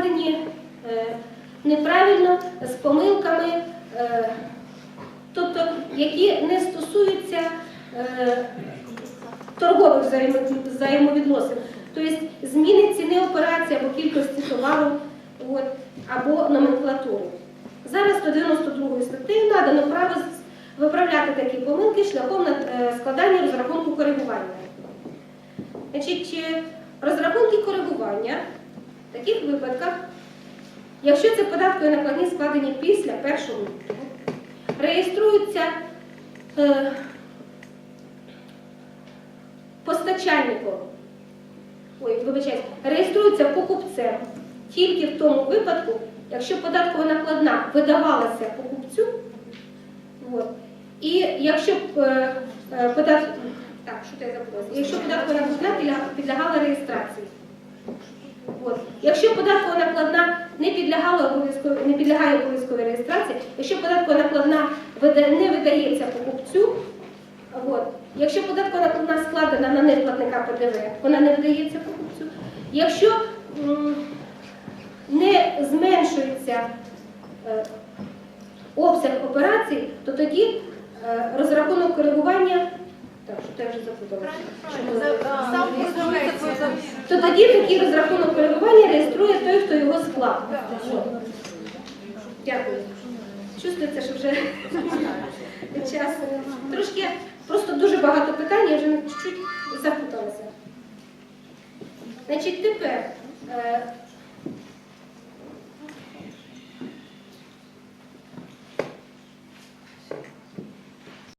складені е, неправильно, з помилками, е, тобто які не стосуються е, торгових взаємовідносин. Тобто зміни ціни операції або кількості товару або номенклатури. Зараз 192 статтею надано право виправляти такі помилки шляхом складання розрахунку коригування. Розрахунки коригування в таких випадках, якщо це податкові накладні складені після 1 лютого, реєструються е, постачальником, ой, вибачайте, реєструються покупцем тільки в тому випадку, якщо податкова накладна видавалася покупцю, от, і якщо е, е, подат... так, що я забулася, якщо податкова накладна підлягала реєстрації. От. Якщо податкова накладна не підлягала не підлягає обов'язковій реєстрації, якщо податкова накладна не видається покупцю, от. якщо податкова накладна складена на неплатника ПДВ, вона не видається покупцю. Якщо не зменшується е, обсяг операцій, то тоді е, розрахунок коригування. Так, що я вже. Сам продавець. То тоді такий розрахунок коригування реєструє той, хто його склав. От. Дякую. Чувствується, що вже час. Трошки просто дуже багато питань, я вже чуть-чуть запуталася. Значить, тепер е,